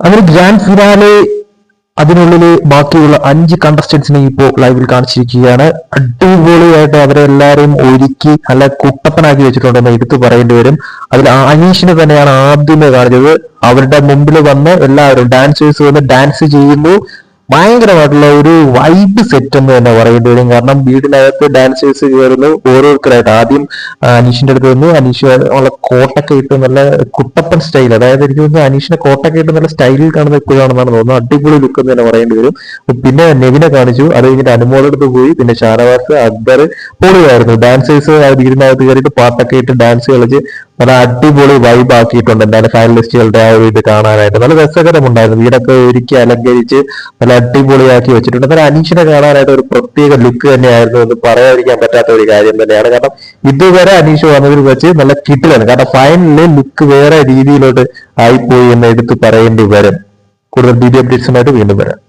അങ്ങനെ grand finale അതിനുള്ളിൽ ബാക്കിയുള്ള അഞ്ച് കണ്ടസ്റ്റൻസിനെ ഇപ്പോൾ ലൈവിൽ കാണിച്ചിരിക്കുകയാണ്. അടിപൊളിയായിട്ട് അവരെ എല്ലാവരെയും ഒരുക്കി നല്ല കുട്ടപ്പനാക്കി വെച്ചിട്ടുണ്ടെന്ന് എടുത്തു പറയേണ്ടി വരും. അതിൽ അനീഷിനെ തന്നെയാണ് ആദ്യമേ കാണിച്ചത്. അവരുടെ മുമ്പിൽ വന്ന് എല്ലാവരും ഡാൻസേഴ്സ് വന്ന് ഡാൻസ് ചെയ്യുന്നു. ഭയങ്കരമായിട്ടുള്ള ഒരു വൈബ് സെറ്റ് എന്ന് തന്നെ പറയേണ്ടി വരും. കാരണം വീടിനകത്ത് ഡാൻസേഴ്സ് കയറുന്നു ഓരോരുത്തരായിട്ട്. ആദ്യം അനീഷിന്റെ അടുത്ത് വന്നു. അനീഷ് ഉള്ള കോട്ടൊക്കെ ഇട്ട് നല്ല കുട്ടപ്പൻ സ്റ്റൈൽ അതായത് എനിക്ക് തോന്നുന്നു അനീഷിനെ കോട്ടൊക്കെ ഇട്ട് നല്ല സ്റ്റൈലിൽ കാണുന്ന ഇപ്പോഴാണെന്നാണ് തോന്നുന്നത്. അടിപൊളി ലുക്ക് എന്ന് തന്നെ പറയേണ്ടി വരും. പിന്നെ നെവിനെ കാണിച്ചു. അത് കഴിഞ്ഞിട്ട് അനുമോളുടെ അടുത്ത് പോയി. പിന്നെ ഷാനവാസ് അക്ബർ പൊളിയായിരുന്നു. ഡാൻസേഴ്സ് വീടിനകത്ത് കയറിയിട്ട് പാട്ടൊക്കെ ഇട്ട് ഡാൻസ് കളിച്ച് നല്ല അടിപൊളി വൈബ് ആക്കിയിട്ടുണ്ട് എന്തായാലും ഫൈനലിസ്റ്റുകളുടെ ആ ഒരു ഇത് കാണാനായിട്ട്. നല്ല രസകരമുണ്ടായിരുന്നു. വീടൊക്കെ ഒരുക്കി അലങ്കരിച്ച് നല്ല അടിപൊളിയാക്കി വെച്ചിട്ടുണ്ട്. എന്നാൽ അനീഷിനെ കാണാനായിട്ട് ഒരു പ്രത്യേക ലുക്ക് തന്നെയായിരുന്നു എന്ന് പറയാതിരിക്കാൻ പറ്റാത്ത ഒരു കാര്യം തന്നെയാണ്. കാരണം ഇതുവരെ അനീഷ് വന്നതിൽ വെച്ച് നല്ല കിട്ടിലാണ് കാരണം ഫൈനലിൽ ലുക്ക് വേറെ രീതിയിലോട്ട് ആയിപ്പോയി എന്ന് എടുത്ത് പറയേണ്ടി വരും. കൂടുതൽ വീഡിയോ അപ്ഡേറ്റ്സുമായിട്ട് വീണ്ടും വരാം.